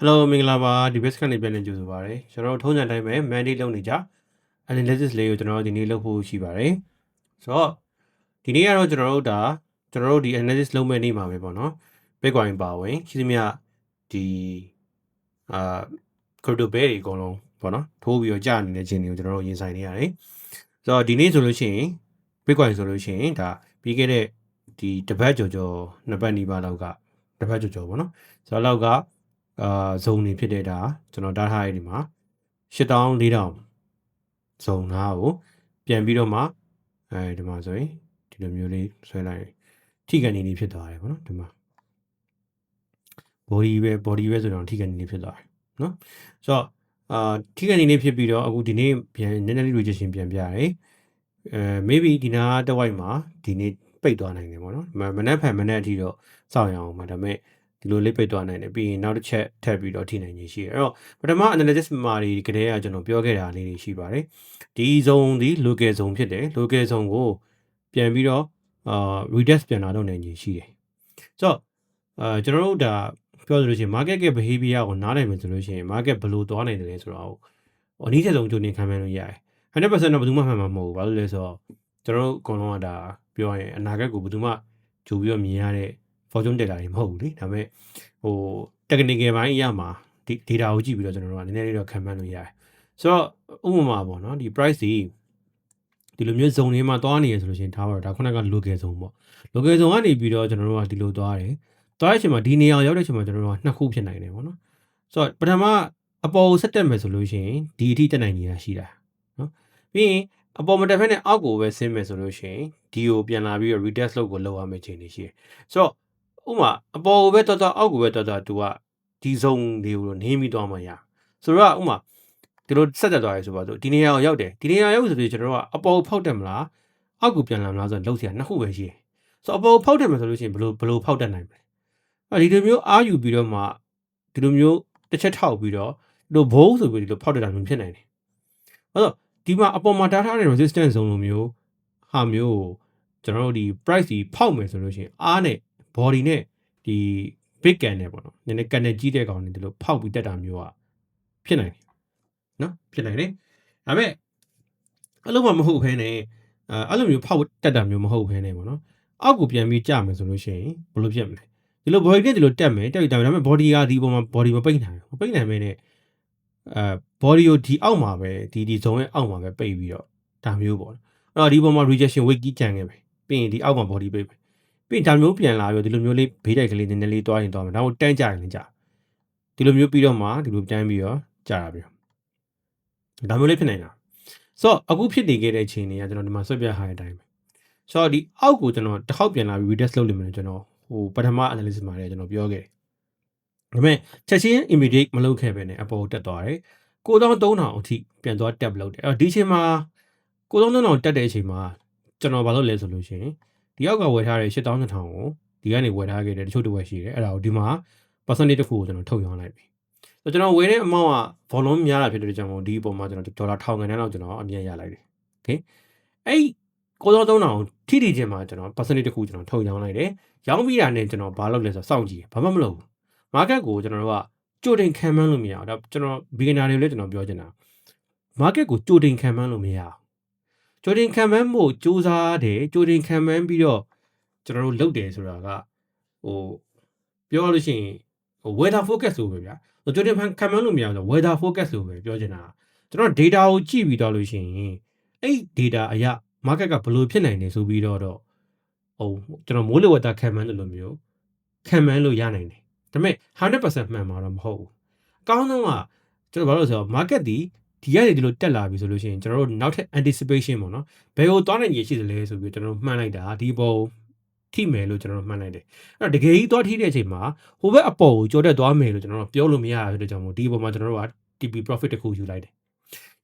Hello မင်္ဂလာပါဒီ base ကနေပြန်နေကြဆိုပါရစေကျွန်တော်တို့ထုံးစံတိုင်းပဲ mandate လုပ်နေကြ analysis လေးကိုကျွန်တော်တို့ဒီနေ့လုပ်ဖို့ရှိပါတယ်ဆိုတော့ဒီနေ့ကတော့ကျွန်တော်တို့ဒါကျွန်တော်တို့ဒီ analysis လုပ်မဲ့နေ့မှာပဲပေါ့နော် Bitcoin ပါဝင်ရှိသမျှဒီအာ crypto bear တွေအကုန်လုံးပေါ့နော်ထိုးပြီးတော့ကြာနေတဲ့ခြင်းတွေကိုကျွန်တော်တို့ရင်ဆိုင်နေရတယ်ဆိုတော့ဒီနေ့ဆိုလို့ရှိရင် Bitcoin ဆိုလို့ရှိရင်ဒါပြီးခဲ့တဲ့ဒီတစ်ပတ်ကျော်ကျော်နှစ်ပတ်နီးပါးလောက်ကတစ်ပတ်ကျော်ကျော်ပေါ့နော်ဆိုတော့လောက်က အာဇုံနေဖြစ်တဲ့ဒါကျွန်တော် data ရည်ဒီမှာ8400ဇုံသားကိုပြန်ပြီးတော့မှအဲဒီမှာဆိုရင်ဒီလိုမျိုးလေးဆွဲလိုက်ထိကန်နေနေဖြစ်သွားတယ်ပေါ့နော်ဒီမှာ body ပဲ body ပဲဆိုတော့ထိကန်နေနေဖြစ်သွားတယ်နော်ဆိုတော့အာထိကန်နေနေဖြစ်ပြီးတော့အခုဒီနေ့ပြန်နည်းနည်းလေး rejection ပြန်ပြရတယ်အဲ maybe ဒီနာတစ်ဝိုက်မှာဒီနေ့ပိတ်သွားနိုင်တယ်ပေါ့နော်မမနက်ဖန်မနက်အထိတော့စောင့်ရအောင်ပါဒါပေမဲ့ ဒီလိုလေးပိတ်သွားနိုင်တယ်ပြီးရင်နောက်တစ်ချက်ထပ်ပြီးတော့ထိနိုင်ခြင်းရှိတယ်အဲ့တော့ပထမ analysis မှာဒီကလေးကကျွန်တော်ပြောခဲ့တာလေးတွေရှိပါတယ်ဒီ zone ဒီ local zone ဖြစ်တယ် local zone ကိုပြန်ပြီးတော့အာ redux ပြန်လာတော့နိုင်ခြင်းရှိတယ်ဆိုတော့အာကျွန်တော်တို့ဒါပြောလို့ရှိရင် market ရဲ့ behavior ကိုနားလည်မယ်ဆိုလို့ရှိရင် market ဘယ်လိုသွားနိုင်တယ်လဲဆိုတော့အနည်းဆုံးကြိုနေခံမှန်းလို့ရတယ်100%တော့ဘယ်သူမှမှန်မှာမဟုတ်ဘူးဘာလို့လဲဆိုတော့ကျွန်တော်တို့အကုန်လုံးကဒါပြောရရင်အနာဂတ်ကိုဘယ်သူမှကြိုပြီးတော့မြင်ရတဲ့ fortune teller တွေမဟုတ်ဘူးလေဒါပေမဲ့ဟို technical ဘိုင်းအရမှာဒီ data ကိုကြည့်ပြီးတော့ကျွန်တော်တို့ကနည်းနည်းလေးတော့ခံမှန်းလို့ရတယ်ဆိုတော့ဥပမာပေါ့နော်ဒီ price ဒီဒီလိုမျိုး zone တွေမှာသွားနေရဆိုလို့ရှိရင်ထားပါတော့ဒါခုနက local zone ပေါ့ local zone ကနေပြီးတော့ကျွန်တော်တို့ကဒီလိုသွားတယ်သွားတဲ့အချိန်မှာဒီနေရာရောက်တဲ့အချိန်မှာကျွန်တော်တို့ကနှစ်ခုဖြစ်နိုင်တယ်ပေါ့နော်ဆိုတော့ပထမအပေါ်ကိုဆက်တက်မယ်ဆိုလို့ရှိရင်ဒီအထိတက်နိုင်နေတာရှိတာနော်ပြီးရင်အပေါ်မတက်ဖက်နဲ့အောက်ကိုပဲဆင်းမယ်ဆိုလို့ရှိရင်ဒီကိုပြန်လာပြီးတော့ retest လုပ်ကိုလောက်ရမယ့်ချိန်တွေရှိတယ်ဆိုတော့ ဥမာအပေါ်ကိုပဲတော်တော်အောက်ကိုပဲတော်တော်သူကဒီဇုံတွေကိုနင်းပြီးသွားမှရဆိုတော့ဥမာဒီလိုဆက်တက်သွားရဆိုပါတော့ဒီနေရာကိုရောက်တယ်ဒီနေရာရောက်ဆိုပြီးကျွန်တော်တို့ကအပေါ်ကိုဖောက်တယ်မလားအောက်ကိုပြန်လာမလားဆိုတော့လောက်စရာနှစ်ခုပဲရှိတယ်ဆိုတော့အပေါ်ကိုဖောက်တယ်မှာဆိုလို့ရှိရင်ဘယ်လိုဘယ်လိုဖောက်တတ်နိုင်မလဲအဲဒီလိုမျိုးအားယူပြီးတော့မှဒီလိုမျိုးတစ်ချက်ထောက်ပြီးတော့ဒီလိုဘုံဆိုပြီးဒီလိုဖောက်တတ်တာမျိုးဖြစ်နိုင်တယ်အဲ့တော့ဒီမှာအပေါ်မှာတားထားတဲ့ resistance zone လိုမျိုးဟာမျိုးကိုကျွန်တော်တို့ဒီ price ကြီးဖောက်မယ်ဆိုလို့ရှိရင်အားနဲ့ body နဲ့ဒီ big can နဲ့ပေါ့နော်နည်းနည်းကန်နဲ့ကြီးတဲ့ကောင်တွေဒီလိုဖောက်ပြီးတက်တာမျိုးอ่ะဖြစ်နိုင်တယ်နော်ဖြစ်နိုင်တယ်ဒါပေမဲ့အဲ့လိုမှမဟုတ်ဘဲနဲ့အဲအဲ့လိုမျိုးဖောက်တက်တာမျိုးမဟုတ်ဘဲနဲ့ပေါ့နော်အောက်ကိုပြန်ပြီးကြမယ်ဆိုလို့ရှိရင်ဘယ်လိုဖြစ်မလဲဒီလို body နဲ့ဒီလိုတက်မယ်တက်ပြီးဒါပေမဲ့ body ကဒီပုံမှာ body မပိတ်နိုင်ဘူးမပိတ်နိုင်မဲနဲ့အဲ body ကိုဒီအောက်မှာပဲဒီဒီ zone ရဲ့အောက်မှာပဲပိတ်ပြီးတော့ဒါမျိုးပေါ့အဲ့တော့ဒီပုံမှာ rejection weight ကြီးကြံခဲ့ပဲပြီးရင်ဒီအောက်မှာ body ပိတ်ပဲ ပြီးရင်ဒါမျိုးပြန်လာပြီးဒီလိုမျိုးလေးဘေးတိုက်ကလေးနည်းနည်းလေးတွားရင်တွားမယ်ဒါကိုတန်းကြရင်လည်းကြဒီလိုမျိုးပြီးတော့မှဒီလိုတန်းပြီးတော့ကြာတာပြီးဒါမျိုးလေးဖြစ်နေတာဆိုတော့အခုဖြစ်နေခဲ့တဲ့အချိန်တွေကကျွန်တော်ဒီမှာဆွဲပြထားတဲ့အတိုင်းပဲဆိုတော့ဒီအောက်ကိုကျွန်တော်တစ်ခေါက်ပြန်လာပြီး retest လုပ်လိမ့်မယ်ကျွန်တော်ဟိုပထမ analysis မှာလည်းကျွန်တော်ပြောခဲ့တယ်ဒါပေမဲ့ချက်ချင်း immediate မလုပ်ခဲ့ပဲねအပေါ်တက်သွားတယ်9300အထိပြန်သွားတက်လုပ်တယ်အဲ့တော့ဒီအချိန်မှာ9300တက်တဲ့အချိန်မှာကျွန်တော်ဘာလုပ်လဲဆိုလို့ရှိရင် ဒီအောက်ကဝယ်ထားတဲ့8000ကိုဒီကနေဝယ်ထားခဲ့တယ်တချို့တစ်ဝက်ရှိတယ်အဲ့ဒါကိုဒီမှာ percentage တစ်ခုကိုကျွန်တော်ထုတ်ရောင်းလိုက်ပြီဆိုတော့ကျွန်တော်ဝယ်တဲ့ amount က volume များတာဖြစ်တဲ့ကြောင့်မို့ဒီအပေါ်မှာကျွန်တော်ဒေါ်လာ1000ခန်းလောက်ကျွန်တော်အမြတ်ရလိုက်တယ် okay အဲ့9300ထိထိချင်းမှာကျွန်တော် percentage တစ်ခုကျွန်တော်ထုတ်ရောင်းလိုက်တယ်ရောင်းပြီးတာနဲ့ကျွန်တော်ဘာလုပ်လဲဆိုတော့စောင့်ကြည့်ဘာမှမလုပ်ဘူး market ကိုကျွန်တော်တို့ကကြိုတင်ခံမှန်းလို့မရအောင်ဒါကျွန်တော် beginner တွေလည်းကျွန်တော်ပြောချင်တာ market ကိုကြိုတင်ခံမှန်းလို့မရအောင် ကြိုတင်ခံမှန်းဖို့စူးစမ်းတယ်ကြိုတင်ခံမှန်းပြီးတော့ကျွန်တော်တို့လုပ်တယ်ဆိုတာကဟိုပြောရလို့ရှိရင်ဟို weather forecast လို့ပဲဗျာကြိုတင်ခံမှန်းလို့မရအောင်ဆို weather forecast လို့ပဲပြောချင်တာကျွန်တော် data ကိုကြည့်ပြီးတော့လို့ရှိရင်အဲ့ data အရာ market ကဘယ်လိုဖြစ်နိုင်တယ်ဆိုပြီးတော့တော့ဟိုကျွန်တော်မိုးလေဝသခံမှန်းလို့မျိုးခံမှန်းလို့ရနိုင်တယ်ဒါပေမဲ့100%မှန်မှာတော့မဟုတ်ဘူးအကောင်းဆုံးကကျွန်တော်ဘာလို့လဲဆိုတော့ market ဒီ ဒီကနေဒီလိုတက်လာပြီဆိုလို့ရှိရင်ကျွန်တော်တို့နောက်ထပ် anticipation ပေါ့နော်ဘယ်ကိုသွားနိုင်ရရှိသလဲဆိုပြီးကျွန်တော်တို့မှန်းလိုက်တာဒီပေါ်ထိမယ်လို့ကျွန်တော်တို့မှန်းလိုက်တယ်အဲ့တော့တကယ်ကြီးသွားထိတဲ့အချိန်မှာဟိုဘက်အပေါ်ကိုကြော်တက်သွားမယ်လို့ကျွန်တော်တို့ပြောလို့မရဘူးတဲ့ကြောင့်မို့ဒီပေါ်မှာကျွန်တော်တို့က TP profit တစ်ခုယူလိုက်တယ်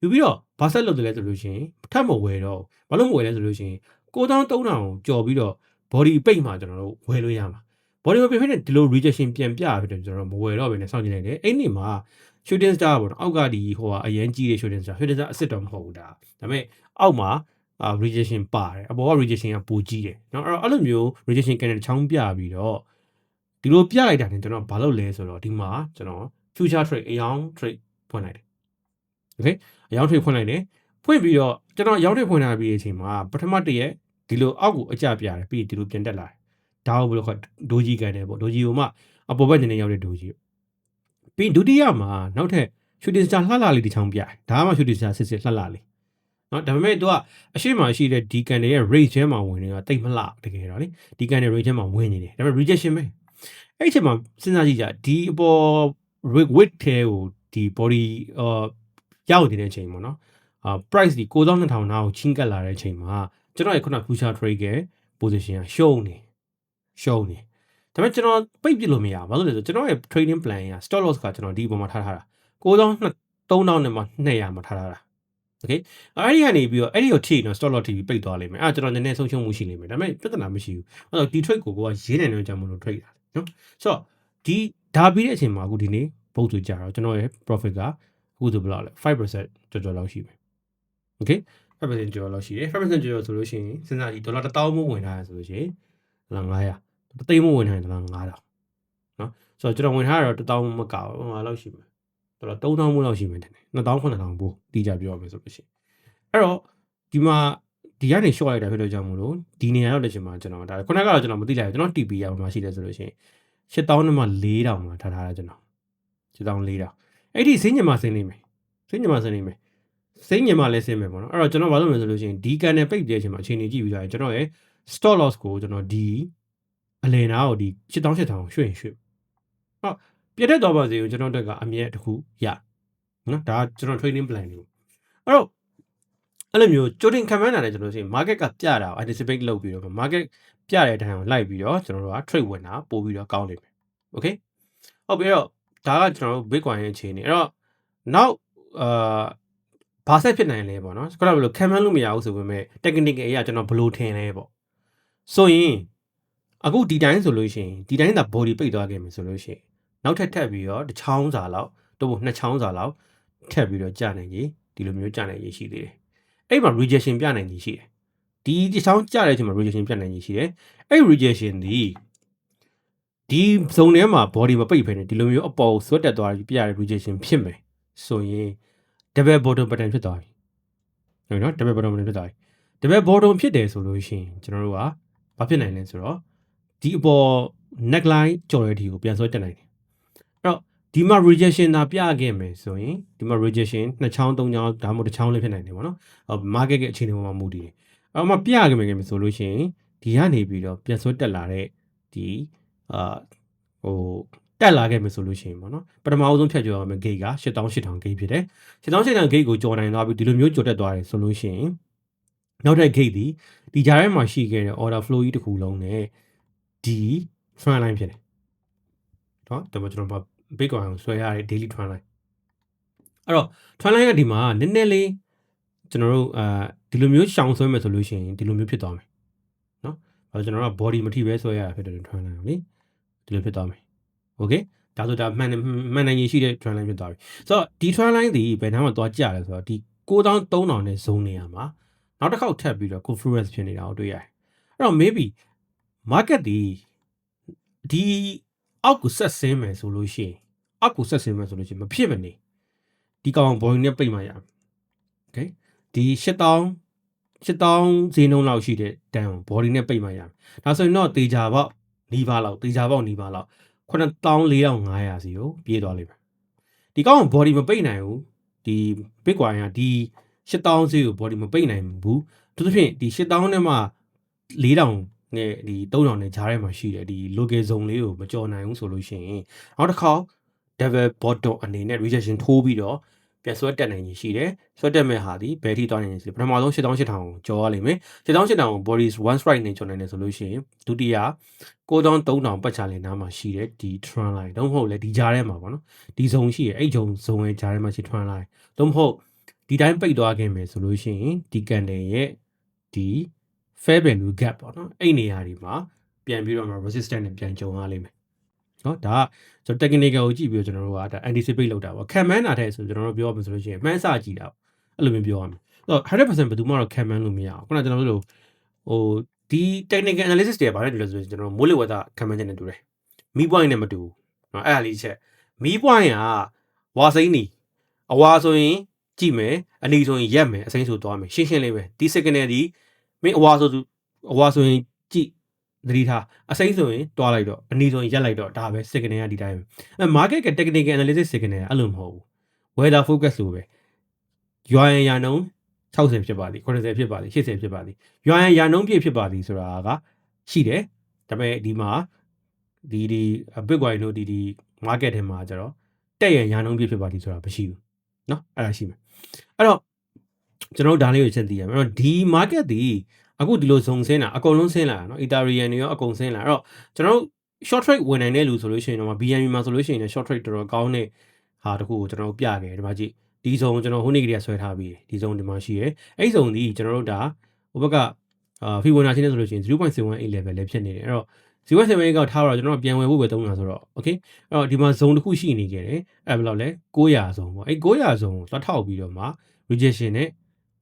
ယူပြီးတော့ဘာဆက်လုပ်တယ်လဲဆိုလို့ရှိရင်ထပ်မဝယ်တော့ဘာလို့မဝယ်လဲဆိုလို့ရှိရင်9300ကြော်ပြီးတော့ body ပိတ်မှာကျွန်တော်တို့ဝယ်လို့ရမှာ body မပြဖြစ်တဲ့ဒီလို rejection ပြန်ပြဖြစ်တယ်ကျွန်တော်မဝယ်တော့ဘဲနဲ့စောင့်ကြည့်နေတယ်အဲ့ဒီမှာ shooting star ပေါ့နော်အောက်ကဒီဟိုဟာအရင်ကြီးတဲ့ shooting star shooting star အစ်စ်တော့မဟုတ်ဘူးဒါဒါပေမဲ့အောက်မှာအာ rejection ပါတယ်အပေါ်က rejection ကပိုကြီးတယ်เนาะအဲ့တော့အဲ့လိုမျိုး rejection ကနေချောင်းပြပြီးတော့ဒီလိုပြလိုက်တာနဲ့ကျွန်တော်ဘာလုပ်လဲဆိုတော့ဒီမှာကျွန်တော် future trade အယောင် trade ဖွင့်လိုက်တယ် okay အယောင် trade ဖွင့်လိုက်တယ်ဖွင့်ပြီးတော့ကျွန်တော်အယောင် trade ဖွင့်လာပြီးတဲ့အချိန်မှာပထမတစ်ရက်ဒီလိုအောက်ကိုအကျပြတယ်ပြီးဒီလိုပြန်တက်လာတယ်ဒါကိုဘယ်လိုခေါ်ဒိုဂျီကန်တယ်ပေါ့ဒိုဂျီကိုမှအပေါ်ဘက်နေနေရောက်တဲ့ဒိုဂျီ ပြီးဒုတိယမှာနောက်ထပ်ရှူတင်စတာလှလှလေးတစ်ချောင်းပြတယ်ဒါမှရှူတင်စတာစစ်စစ်လှလှလေးနော်ဒါပေမဲ့ तू ကအရှိမှရှိတဲ့ဒီကန်တွေရဲ့ rate ထဲမှာဝင်နေတာတိတ်မလှတကယ်တော့လေဒီကန်တွေ rate ထဲမှာဝင်နေတယ်ဒါပေမဲ့ rejection ပဲအဲ့အချိန်မှာစဉ်းစားကြည့်ကြဒီအပေါ် width ထဲကိုဒီ body အာရောက်နေတဲ့အချိန်ပေါ့နော်အာ price ဒီ9200နားကိုချင်းကပ်လာတဲ့အချိန်မှာကျွန်တော်ရဲ့ခုန future trade ရဲ့ position ကရှုံးနေရှုံးနေ ဒါပေမဲ့ကျွန်တော်ပိတ်ပြလို့မရဘူးဘာလို့လဲဆိုတော့ကျွန်တော်ရဲ့ trading plan က stop loss ကကျွန်တော်ဒီအပေါ်မှာထားထားတာ9000 3000နဲ့မှ200မှာထားထားတာ okay အဲ့ဒီကနေပြီးတော့အဲ့ဒီကိုထိတော့ stop loss ထိပြီးပိတ်သွားလိမ့်မယ်အဲ့ဒါကျွန်တော်နည်းနည်းဆုံးရှုံးမှုရှိလိမ့်မယ်ဒါပေမဲ့ပြဿနာမရှိဘူးအဲ့တော့ဒီ trade ကိုကိုကရေးနေတယ်ကြောင့်မလို့ trade တာနော်ဆိုတော့ဒီဒါပြီးတဲ့အချိန်မှာအခုဒီနေ့ဘုတ်ဆိုကြတော့ကျွန်တော်ရဲ့ profit ကအခုဆိုဘယ်လောက်လဲ5%ကျော်ကျော်လောက်ရှိမယ် okay 5%ကျော်လောက်ရှိတယ်5%ကျော်ကျော်ဆိုလို့ရှိရင်စဉ်းစားကြည့်ဒေါ်လာ1000မို့ဝင်ထားရဆိုလို့ရှိရင်ဒေါ်လာ900 တသိန်းမို့ဝင်ထားရင်ဒေါ်လာ9000နော်ဆိုတော့ကျွန်တော်ဝင်ထားရတော့1000မကောက်ဘူးဟာလောက်ရှိမယ်ဒေါ်လာ3000မို့လောက်ရှိမယ်တဲ့2000 9000ပို့တီးကြပြောရမယ်ဆိုလို့ရှိရင်အဲ့တော့ဒီမှာဒီကနေ short လိုက်တာဖြစ်လို့ကြောင့်မလို့ဒီနေရာရောက်တဲ့ချိန်မှာကျွန်တော်ဒါခုနကတော့ကျွန်တော်မသိလိုက်ဘူးကျွန်တော် TP ရမှာရှိတယ်ဆိုလို့ရှိရင်8000နဲ့မှ4000မှာထားထားတာကျွန်တော်7000 4000အဲ့ဒီစင်းညမှာစင်းနေမယ်စင်းညမှာစင်းနေမယ်စိတ်ညင်မှလည်းဆင်းမယ်ပေါ့နော်အဲ့တော့ကျွန်တော်ဘာလုပ်မလဲဆိုလို့ရှိရင်ဒီကန်နဲ့ပိတ်တဲ့အချိန်မှာအချိန်ကြီးကြည့်ပြီးတော့ကျွန်တော်ရဲ့ stop loss ကိုကျွန်တော်ဒီ အလယ်နာကိုဒီ8000 8000ရွှေ့ရွှေ့ဟောပြတ်တက်တော့ပါစေကိုကျွန်တော်တက်ကအမြဲတခုရနော်ဒါကျွန်တော် trading plan တွေအဲ့တော့အဲ့လိုမျိုးကြိုတင်ခံမှန်းတာလည်းကျွန်တော်ဆိုရင် market ကပြတာကို anticipate လုပ်ပြီးတော့ market ပြတဲ့အတိုင်းကိုလိုက်ပြီးတော့ကျွန်တော်တို့က trade ဝင်တာပို့ပြီးတော့ကောင်းနေမယ် okay ဟုတ်ပြီအဲ့တော့ဒါကကျွန်တော်တို့ bitcoin ရဲ့အခြေအနေအဲ့တော့နောက်အာဘာဆက်ဖြစ်နိုင်လဲပေါ့နော်ခုနကဘယ်လိုခံမှန်းလို့မရဘူးဆိုပေမဲ့ technical အရာကျွန်တော်ဘယ်လိုထင်လဲပေါ့ဆိုရင် အခုဒီတိုင်းဆိုလို့ရှိရင်ဒီတိုင်းသာ body ပိတ်သွားခဲ့မယ်ဆိုလို့ရှိရင်နောက်ထပ်ထပ်ပြီးတော့တစ်ချောင်းစာလောက်တို့ဘနှစ်ချောင်းစာလောက်ထပ်ပြီးတော့ကြာနိုင်ကြီးဒီလိုမျိုးကြာနိုင်ကြီးရှိသေးတယ်အဲ့မှာ rejection ပြနိုင်ကြီးရှိတယ်ဒီတစ်ချောင်းကြာတဲ့အချိန်မှာ rejection ပြနိုင်ကြီးရှိတယ်အဲ့ rejection ဒီဒီဇုံထဲမှာ body မပိတ်ဖ ೇನೆ ဒီလိုမျိုးအပေါ်ဆွတ်တက်သွားပြီးပြရတဲ့ rejection ဖြစ်မယ်ဆိုရင် double bottom pattern ဖြစ်သွားပြီဟုတ်နော် double bottom pattern ဖြစ်သွားပြီ double bottom ဖြစ်တယ်ဆိုလို့ရှိရင်ကျွန်တော်တို့ကဘာဖြစ်နိုင်လဲဆိုတော့ ဒီအပေါ် neckline ကြော်တဲ့ဒီကိုပြန်ဆွဲတက်နိုင်တယ်အဲ့တော့ဒီမှာ rejection သာပြခဲ့မယ်ဆိုရင်ဒီမှာ rejection နှစ်ချောင်းသုံးချောင်းဒါမှမဟုတ်တစ်ချောင်းလည်းဖြစ်နိုင်တယ်ပေါ့နော်အော် market ရဲ့အခြေအနေပေါ်မှာမူတည်တယ်အဲ့မှာပြခဲ့မယ်ဆိုလို့ရှိရင်ဒီကနေပြီးတော့ပြန်ဆွဲတက်လာတဲ့ဒီအာဟိုတက်လာခဲ့မယ်ဆိုလို့ရှိရင်ပေါ့နော်ပထမအဆုံးဖြတ်ကျော်ရမယ် gate က8800 gate ဖြစ်တယ်8800 gate ကိုကျော်နိုင်သွားပြီဒီလိုမျိုးကျော်တက်သွားတယ်ဆိုလို့ရှိရင်နောက်ထပ် gate ဒီဒီကြားထဲမှာရှိခဲ့တဲ့ order flow ကြီးတစ်ခုလုံးနဲ့ ဒီ trend line ဖြစ်တယ်နော်ဒါမှကျွန်တော် bitcoin ကိုဆွဲရတဲ့ daily trend line အဲ့တော့ trend line ကဒီမှာနည်းနည်းလေးကျွန်တော်တို့အာဒီလိုမျိုးရှောင်ဆွဲမယ်ဆိုလို့ရှိရင်ဒီလိုမျိုးဖြစ်သွားမယ်နော်အဲကျွန်တော်တို့က body မထိပဲဆွဲရတာဖြစ်တယ် trend line ကိုလေဒီလိုဖြစ်သွားမယ် okay ဒါဆိုဒါမှန်မှန်နိုင်ရရှိတဲ့ trend line ဖြစ်သွားပြီဆိုတော့ဒီ trend line ဒီဘယ်နှမ်းမှာသွားကြလဲဆိုတော့ဒီ9300နဲ့ဇုံနေရမှာနောက်တစ်ခေါက်ထပ်ပြီးတော့ confluence ဖြစ်နေတာကိုတွေ့ရတယ်အဲ့တော့ maybe market ဒီဒီအောက်ကိုဆက်ဆင်းမယ်ဆိုလို့ရှိရင်အောက်ကိုဆက်ဆင်းမယ်ဆိုလို့ရှိရင်မဖြစ်မနေဒီကောင် body နဲ့ပိတ်မှရမယ် okay ဒီ8000 8000ဈေးနှုန်းလောက်ရှိတဲ့တန်ကို body နဲ့ပိတ်မှရမယ်ဒါဆိုရင်တော့တေချာပေါက်နီးပါးလောက်တေချာပေါက်နီးပါးလောက်94,500စီကိုပြေးသွားလိမ့်မယ်ဒီကောင်း body မပိတ်နိုင်ဘူးဒီ bitcoin ကဒီ8000စီကို body မပိတ်နိုင်ဘူးသူသဖြင့်ဒီ8000နဲ့မှ4000 နဲ့ဒီ3000နဲ့ဂျားထဲမှာရှိတယ်ဒီ local zone လေးကိုမကြော်နိုင်ဘူးဆိုလို့ရှိရင်နောက်တစ်ခါ double bottom အနေနဲ့ rejection ထိုးပြီးတော့ပြန်ဆွဲတက်နိုင်ရင်ရှိတယ်ဆွဲတက်မဲ့ဟာဒီဘယ်ထိသွားနိုင်လဲဆိုပထမဆုံး8800ကိုကြော်ရလိမ့်မယ်8800ကို body one strike နဲ့ကြော်နိုင်တယ်ဆိုလို့ရှိရင်ဒုတိယ9300ပတ်ချလင်နားမှာရှိတဲ့ဒီ trend line တော့မဟုတ်လေဒီကြားထဲမှာပေါ့နော်ဒီဇုံရှိရဲ့အဲ့ဇုံဇုံရဲ့ကြားထဲမှာရှိ trend line တော့မဟုတ်ဒီတိုင်းပိတ်သွားခဲ့မယ်ဆိုလို့ရှိရင်ဒီကန်တယ်ရဲ့ဒီ fair value gap ပေါ့နော်အဲ့နေရာတွေမှာပြန်ပြီးတော့မှ resistance နဲ့ပြန်ကြုံရလိမ့်မယ်နော်ဒါကကျွန်တော် technical ကိုကြည့်ပြီးတော့ကျွန်တော်တို့ကဒါ anticipate လုပ်တာပေါ့ခံမှန်းတာတဲ့ဆိုကျွန်တော်တို့ပြောမှာဆိုလို့ရှိရင်မှန်းဆကြည့်တာပေါ့အဲ့လိုမျိုးပြောရမယ်အဲ့တော့100%ဘယ်သူမှတော့ခံမှန်းလို့မရအောင်ခုနကျွန်တော်တို့ဟိုဒီ technical analysis တွေကဘာလဲဒီလိုဆိုရင်ကျွန်တော်မိုးလေဝသခံမှန်းချက်နဲ့တူတယ်မီးပွိုင်းနဲ့မတူဘူးနော်အဲ့ဒါလေးချက်မီးပွိုင်းကဝါစိမ့်နီအဝါဆိုရင်ကြည့်မယ်အနီဆိုရင်ရက်မယ်အစိမ့်ဆိုသွားမယ်ရှင်းရှင်းလေးပဲဒီ signal ဒီ မင်းအဝါဆိုသူအဝါဆိုရင်ကြည့်သတိထားအစိမ့်ဆိုရင်တွားလိုက်တော့အနီဆိုရင်ရက်လိုက်တော့ဒါပဲ signal ကဒီတိုင်းပဲအဲ market က technical analysis signal ကအဲ့လိုမဟုတ်ဘူး weather focus လိုပဲရွာရင်ရာနှုန်း60ဖြစ်ပါသည်80ဖြစ်ပါသည်80ဖြစ်ပါသည်ရွာရင်ရာနှုန်းပြည့်ဖြစ်ပါသည်ဆိုတာကရှိတယ်ဒါပေမဲ့ဒီမှာဒီဒီ bitcoin တို့ဒီဒီ market ထဲမှာကျတော့တက်ရရာနှုန်းပြည့်ဖြစ်ပါသည်ဆိုတာမရှိဘူးเนาะအဲ့ဒါရှိမယ်အဲ့တော့ ကျွန်တော်တို့ဒါလေးကိုချက်သိရမယ်အဲ့တော့ဒီ market ဒီအခုဒီလိုဇုံဆင်းတာအကုန်လုံးဆင်းလာတာเนาะ Ethereum တွေရောအကုန်ဆင်းလာအဲ့တော့ကျွန်တော်တို့ short trade ဝင်နိုင်တဲ့လူဆိုလို့ရှိရင်တော့ BNB မှာဆိုလို့ရှိရင်လည်း short trade တော်တော်ကောင်းတဲ့ဟာတခုကိုကျွန်တော်တို့ပြခဲ့တယ်ဒီမှာကြည့်ဒီဇုံကျွန်တော်ဟိုနေ့ကလေးဆွဲထားပြီးဒီဇုံဒီမှာရှိရဲအဲ့ဇုံဒီကျွန်တော်တို့ဒါဟိုဘက်ကအာ Fibonacci နဲ့ဆိုလို့ရှိရင်0.78 level လည်းဖြစ်နေတယ်အဲ့တော့0.78ကထားတော့ကျွန်တော်ပြန်ဝယ်ဖို့ပဲသုံးတာဆိုတော့ okay အဲ့တော့ဒီမှာဇုံတစ်ခုရှိနေခဲ့တယ်အဲ့ဘယ်လောက်လဲ900ဇုံပေါ့အဲ့900ဇုံကိုသွားထောက်ပြီးတော့မှ rejection နဲ့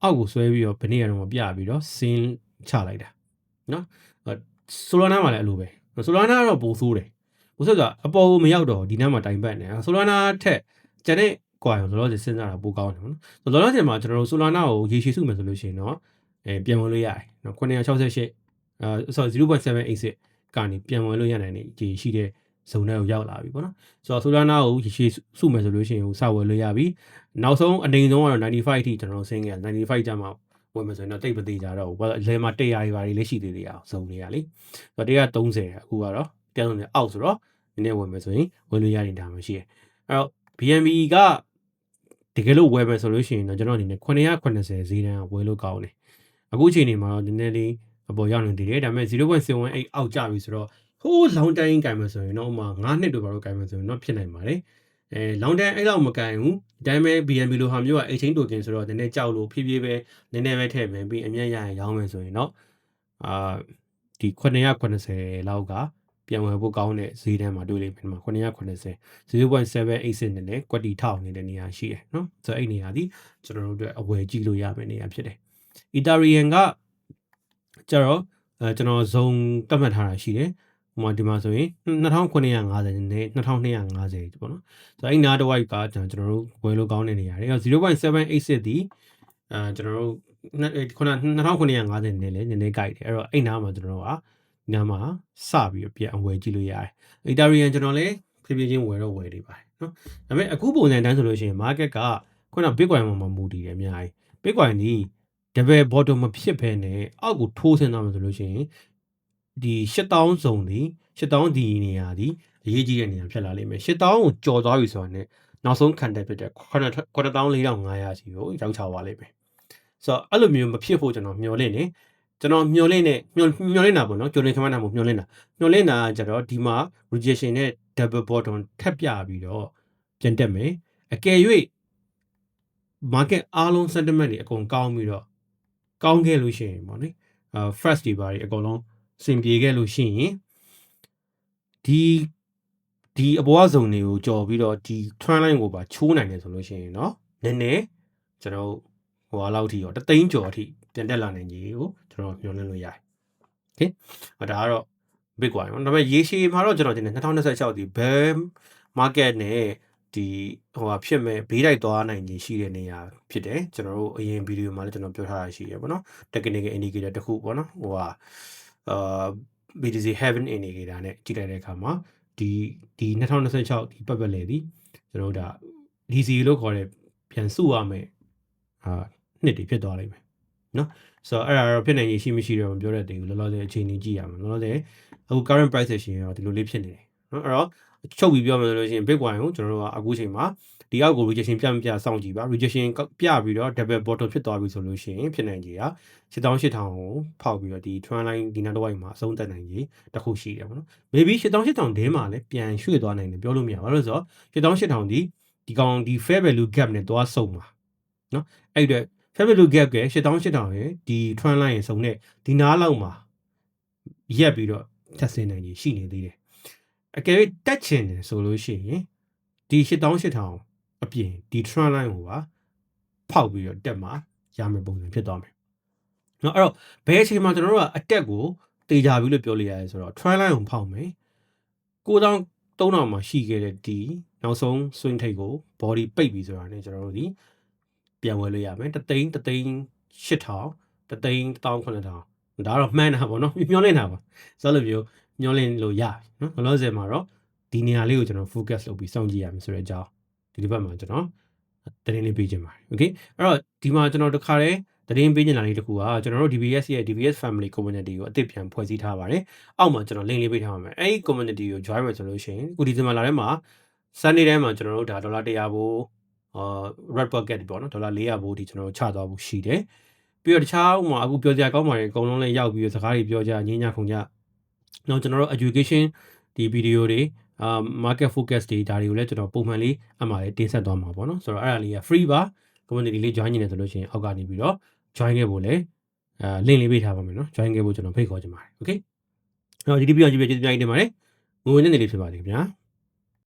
အောက်ကိုဆွဲပြီးတော့ဘယ်နေ့ကတော့ပြပြီးတော့ sin ချလိုက်တာနော်ဆိုလိုနာမှာလည်းအလိုပဲဆိုလိုနာကတော့ပိုဆိုးတယ်ပိုဆိုးကအပေါ်ကိုမရောက်တော့ဒီနားမှာတိုင်ပတ်နေဆိုလိုနာထက်ကျန်တဲ့ကွာရောလောလောဆယ်စဉ်းစားတာပိုကောင်းတယ်နော်ဆိုတော့လောလောဆယ်မှာကျွန်တော်တို့ဆိုလာနာကိုရေရှည်စုမယ်ဆိုလို့ရှိရင်တော့အဲပြန်ဝင်လို့ရတယ်နော်968အဲ sorry 0.786ကနေပြန်ဝင်လို့ရနိုင်တဲ့ရေရှိတဲ့ ဇုံထဲကိုရောက်လာပြီပေါ့နော်ဆိုတော့ဆိုလာနာကိုရေရှည်စုမယ်ဆိုလို့ရှိရင်ဟိုစဝယ်လို့ရပြီနောက်ဆုံးအနေဆုံးကတော့95အထိကျွန်တော်ဆင်းခဲ့95ကျမှဝင်မယ်ဆိုရင်တော့တိတ်ပသေးကြတော့ဘာလဲလဲမှာ100ရာတွေပါလေးရှိသေးတယ်အောင်ဇုံတွေကလေဆိုတော့130အခုကတော့130အောက်ဆိုတော့နည်းနည်းဝင်မယ်ဆိုရင်ဝင်လို့ရနေတာမရှိရဲ့အဲ့တော့ BNB ကတကယ်လို့ဝယ်မယ်ဆိုလို့ရှိရင်တော့ကျွန်တော်အနေနဲ့980ဈေးတန်းကဝယ်လို့ကောင်းတယ်အခုအချိန်နေမှာတော့နည်းနည်းလေးအပေါ်ရောက်နေသေးတယ်ဒါပေမဲ့0.718အောက်ကျပြီဆိုတော့ ဟိုး long time ကင်မယ်ဆိုရင်တော့ဥမာ9နှစ်တို့ဘာလို့ကင်မယ်ဆိုရင်တော့ဖြစ်နိုင်ပါတယ်အဲ long time အဲ့လောက်မကင်ဘူးဒါပေမဲ့ BNB လိုဟာမျိုးက exchange token ဆိုတော့နည်းနည်းကြောက်လို့ဖြည်းဖြည်းပဲနည်းနည်းပဲထည့်မယ်ပြီးအမြတ်ရရင်ရောင်းမယ်ဆိုရင်တော့အာဒီ980လောက်ကပြန်ဝယ်ဖို့ကောင်းတဲ့ဈေးတန်းမှာတွေ့လိမ့်မယ်ဒီမှာ980 0.786နဲ့လည်းကွက်တီထောက်နေတဲ့နေရာရှိတယ်နော်ဆိုတော့အဲ့နေရာဒီကျွန်တော်တို့အတွက်အဝယ်ကြည့်လို့ရမယ့်နေရာဖြစ်တယ် Ethereum ကကျတော့အဲကျွန်တော်ဇုံတတ်မှတ်ထားတာရှိတယ် ဟိုမှာဒီမှာဆိုရင်2950နဲ့2250ပေါ့နော်ဆိုတော့အဲ့နားတစ်ဝိုက်ကကျွန်တော်တို့ဝယ်လို့ကောင်းတဲ့နေရာတွေ0.786ဒီအဲကျွန်တော်တို့ခုန2950နဲ့လည်းနည်းနည်းကြိုက်တယ်အဲ့တော့အဲ့နားမှာကျွန်တော်တို့ကနားမှာစပြီးတော့ပြန်အဝယ်ကြည့်လို့ရတယ်။ Ethereum ကျွန်တော်လည်းဖြည်းဖြည်းချင်းဝယ်တော့ဝယ်နေပါတယ်နော်။ဒါပေမဲ့အခုပုံစံတန်းဆိုလို့ရှိရင် market ကခုန Bitcoin ပေါ်မှာမူတည်တယ်အများကြီး။ Bitcoin ဒီ double bottom မဖြစ်ဘဲနဲ့အောက်ကိုထိုးဆင်းသွားမှဆိုလို့ရှိရင် ဒီ8000ဇုံဒီ8000ဒီနေရာဒီအရေးကြီးတဲ့နေရာဖြစ်လာလိမ့်မယ်8000ကိုကြော်သွားပြီဆိုတာနဲ့နောက်ဆုံးခံတက်ဖြစ်တဲ့94,500စီကိုရောက်ချသွားလိမ့်မယ်ဆိုတော့အဲ့လိုမျိုးမဖြစ်ဖို့ကျွန်တော်မျှော်လင့်နေကျွန်တော်မျှော်လင့်နေမျှော်မျှော်လင့်တာပေါ့နော်ကြိုလင်ခမနာမို့မျှော်လင့်တာမျှော်လင့်တာကကြတော့ဒီမှာ rejection နဲ့ double bottom ထပ်ပြပြီးတော့ပြန်တက်မယ်အကယ်၍ market အားလုံး sentiment တွေအကုန်ကောင်းပြီးတော့ကောင်းခဲ့လို့ရှိရင်ပေါ့နိအာ first တွေပါတွေအကုန်လုံး စင်ပြေခဲ့လို့ရှိရင်ဒီဒီအပေါ်အစုံတွေကိုကြော်ပြီးတော့ဒီ trend line ကိုပါချိုးနိုင်တယ်ဆိုလို့ရှိရင်เนาะနည်းနည်းကျွန်တော်ဟိုဟာလောက်ထိရောတသိန်းကျော်အထိပြန်တက်လာနိုင်ကြီးကိုကျွန်တော်ပြောလင်းလို့ရတယ်။ Okay ဒါကတော့ Bitcoin ပေါ့ဒါပေမဲ့ရေရှည်မှာတော့ကျွန်တော်တင်တယ်2026ဒီ bear market နဲ့ဒီဟိုဟာဖြစ်မဲ့ဘေးတိုက်သွားနိုင်ကြီးရှိတဲ့နေရာဖြစ်တယ်ကျွန်တော်တို့အရင်ဗီဒီယိုမှာလည်းကျွန်တော်ပြောထားတာရှိရပေါ့နော် technical indicator တစ်ခုပေါ့နော်ဟိုဟာ အာ BTC heaven indicator နဲ့ကြည့်လိုက်တဲ့အခါမှာဒီဒီ2026ဒီပတ်ပတ်လေဒီကျွန်တော်တို့ဒါ DC လို့ခေါ်တဲ့ပြန်စုရမယ်အာနှစ်တွေဖြစ်သွားလိမ့်မယ်နော်ဆိုတော့အဲ့ဒါတော့ဖြစ်နိုင်ရရှိမရှိတော့မပြောရသေးဘူးလောလောဆယ်အချိန်ကြီးကြည့်ရမယ်လောလောဆယ်အခု current price ရှင်ရောဒီလိုလေးဖြစ်နေတယ်နော်အဲ့တော့ ချုပ်ပြီးပြောမယ်ဆိုလို့ရှိရင် Bitcoin ကိုကျွန်တော်တို့ကအခုချိန်မှာဒီအောက်ကို rejection ပြမပြစောင့်ကြည့်ပါ rejection ပြပြီးတော့ double bottom ဖြစ်သွားပြီဆိုလို့ရှိရင်ဖြစ်နိုင်ကြီးက7800ကိုဖောက်ပြီးတော့ဒီ trend line ဒီနောက်တစ်ဝိုက်မှာအဆုံးတက်နိုင်ကြီးတစ်ခုရှိတယ်ပေါ့နော် maybe 7800ဒဲမှာလည်းပြန်ရွှေ့သွားနိုင်တယ်ပြောလို့မရဘာလို့လဲဆိုတော့7800ဒီဒီကောင်ဒီ fair value gap နဲ့သွားဆုံမှာနော်အဲ့အတွက် fair value gap က7800ရဲ့ဒီ trend line ရဲ့စုံနဲ့ဒီနားလောက်မှာရက်ပြီးတော့ထပ်ဆင်းနိုင်ကြီးရှိနေသေးတယ် အကယ်၍တက်ချင်တယ်ဆိုလို့ရှိရင်ဒီ8800အပြင်ဒီ trend line ကိုပါဖောက်ပြီးတော့တက်မှာရမယ်ပုံစံဖြစ်သွားမယ်เนาะအဲ့တော့ဘယ်အချိန်မှာကျွန်တော်တို့ကအတက်ကိုတေချာပြီလို့ပြောလို့ရတယ်ဆိုတော့ trend line ကိုဖောက်မယ်9000 3000မှာရှိခဲ့တဲ့ဒီ နောက်ဆုံး swing ထိပ်ကို body ပိတ်ပြီဆိုတာနဲ့ကျွန်တော်တို့ဒီပြန်ဝယ်လို့ရမယ်တသိန်းတသိန်း8000တသိန်း19000ဒါတော့မှန်းတာပေါ့နော်မျောလင့်တာပါဆိုလိုမျိုး မျောလင့်လို့ရပြီနော်ဘလောဆယ်မှာတော့ဒီနေရာလေးကိုကျွန်တော် focus လုပ်ပြီးစောင့်ကြည့်ရမယ်ဆိုတဲ့အကြောင်းဒီတစ်ပတ်မှာကျွန်တော်တင်းလေးပေးခြင်းပါတယ် okay အဲ့တော့ဒီမှာကျွန်တော်တခါတည်းသတင်းပေးနေတာလေးတစ်ခုကကျွန်တော်တို့ DBS ရဲ့ DBS Family Community ကိုအသစ်ပြန်ဖွဲ့စည်းထားပါတယ်။အောက်မှာကျွန်တော် link လေးပေးထားပါမယ်။အဲ့ဒီ community ကို join မယ်ဆိုလို့ရှိရင်အခုဒီဇင်ဘာလထဲမှာ Sunday ထဲမှာကျွန်တော်တို့ဒါဒေါ်လာ100ဘိုးအာ red bucket ပေါ့နော်ဒေါ်လာ400ဘိုးဒီကျွန်တော်တို့ချသွားဖို့ရှိတယ်။ပြီးတော့တခြားဥမာအခုပြောကြကောင်းပါတယ်အကုန်လုံးလည်းရောက်ပြီးတော့စကားတွေပြောကြငင်းညခုန်ကြ။ နောက်ကျွန်တော်တို့ education ဒီ video တွေအာ market focus တွေဒါတွေကိုလည်းကျွန်တော်ပုံမှန်လေးအမှလည်းတင်ဆက်သွားမှာပေါ့နော်ဆိုတော့အဲ့ဒါလေးက free ပါ community လေး join နေတယ်ဆိုလို့ရှိရင်အောက်ကနေပြီးတော့ join ခဲ့ဖို့လည်းအာ link လေးပေးထားပါမယ်နော် join ခဲ့ဖို့ကျွန်တော်ဖိတ်ခေါ်ချင်ပါတယ် okay အဲ့တော့ဒီဒီပြောကြည့်ပြကျေးဇူးများကြီးတင်ပါတယ်ငွေနဲ့နေလေးဖြစ်ပါစေခင်ဗျာ